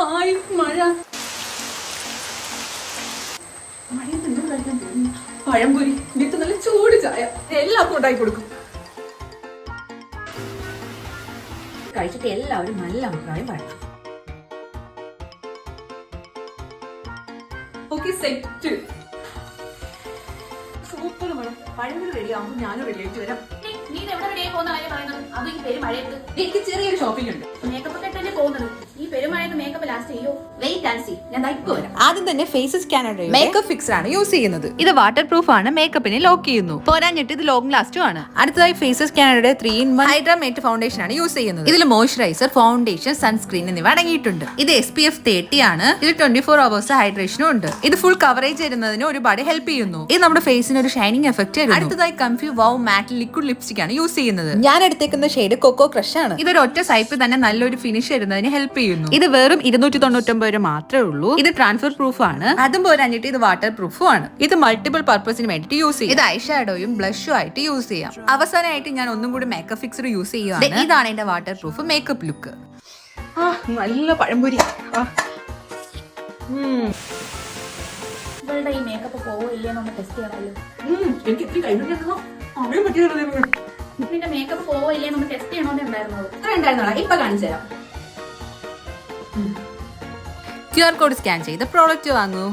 Hi മഴ. പഴംപൊരി. വിത്ത് നല്ല ചൂട് ചായ. എല്ലാവർക്കും ഉണ്ടാക്കി കൊടുക്കും. കഴിച്ചിട്ട് എല്ലാവരും നല്ല അഭിപ്രായം പറയണം. ഓക്കെ സെറ്റ് സൂപ്പർ മഴ. പഴംപൊരി റെഡി ആകുമ്പോൾ ഞാനും റെഡി ആയിട്ട് വരാം. നീ എവിടെ റെഡിയായി പോകുന്ന കാര്യം പറയുന്നത്? അത് ഈ പേര് മഴയത്ത്. എനിക്ക് ചെറിയൊരു ഷോപ്പിംഗ് ഉണ്ട്. മേക്കപ്പ് ഒക്കെ തന്നെ പോകുന്നത്? ലാസ്റ്റ് ചെയ്യോ. വെയിറ്റ് ആൻഡ് സീ ഞാൻ ഇപ്പൊ വരാം. ആദ്യം തന്നെ ഫേസ് സ്കാനർ മേക്കപ്പ് ഫിക്സർ ആണ് യൂസ് ചെയ്യുന്നത്. ഇത് വാട്ടർ പ്രൂഫ് ആണ് മേക്കപ്പിനെ ലോക്ക് ചെയ്യുന്നു. പോരാഞ്ഞിട്ട് ഇത് ലോങ് ലാസ്റ്റും ആണ്. അടുത്തതായി face സ്കാനറുടെ three in one hydramatte foundation ആണ് യൂസ് ചെയ്യുന്നത്. ഇതിൽ മോയ്സ്ചറൈസർ ഫൗണ്ടേഷൻ സൺസ്ക്രീൻ എന്നിവ അടങ്ങിയിട്ടുണ്ട്. ഇത് എസ് പി എഫ് തേർട്ടി ആണ്. ഇത് ട്വന്റി ഫോർ അവേഴ്സ് ഹൈഡ്രേഷനും ഉണ്ട്. ഇത് ഫുൾ കവറേജ് തരുന്നതിന് ഒരുപാട് ഹെൽപ്പ് ചെയ്യുന്നു. ഇത് നമ്മുടെ ഫേസിന് ഒരു ഷൈനിങ് എഫക്റ്റ് ആണ് അടുത്തതായി കംഫ്യൂ വൗ മാറ്റ് ലിക്വിഡ് ലിപ്സ്റ്റിക് ആണ് യൂസ് ചെയ്യുന്നത്. ഞാൻ എടുത്തേക്കുന്ന ഷെയ്ഡ് കൊക്കോ ക്രഷ് ആണ്. ഇതൊരു ഒറ്റ സൈപ്പ് തന്നെ നല്ലൊരു ഫിനിഷ് തരുന്നതിന് ഹെൽപ്പ് ചെയ്യുന്നു. ഇത് വെറും ഇരുന്നൂറ്റി തൊണ്ണൂറ്റൊമ്പത് രൂപ മാത്രമേ ഉള്ളൂ. ഇത് ട്രാൻസ്ഫർ പ്രൂഫ് ആണ്. അതും പോരാഞ്ഞിട്ട് ഇത് വാട്ടർ പ്രൂഫും ആണ്. ഇത് മൾട്ടിപ്പിൾ പർപ്പസിന് വേണ്ടിയിട്ട് യൂസ് ചെയ്യും. ഇത് ഐഷാഡോയും ബ്ലഷും ആയിട്ട് യൂസ് ചെയ്യാം. അവസാനമായിട്ട് ഞാൻ ഒന്നും കൂടി മേക്കപ്പ് ഫിക്സർ യൂസ് ചെയ്യുകയാണ് ഇതാണ് എന്റെ വാട്ടർ പ്രൂഫ് മേക്കപ്പ് ലുക്ക് ആ നല്ല പഴംപൊരി. ഇവളുടെ ഈ മേക്കപ്പ് പോവോ ഇല്ലയെന്നൊന്ന് ടെസ്റ്റ് ചെയ്യണമല്ലോ നിന്റെ മേക്കപ്പ് പോവോ ഇല്ലയെന്നൊന്ന് ടെസ്റ്റ് ചെയ്യണമെന്നേ ഉണ്ടായിരുന്നത്. അത്ര ഉണ്ടായിരുന്നോളാം ഇപ്പൊ കാണിച്ചു തരാം ക്യു ആർ കോഡ് സ്കാൻ ചെയ്ത് പ്രോഡക്റ്റ് വാങ്ങൂ.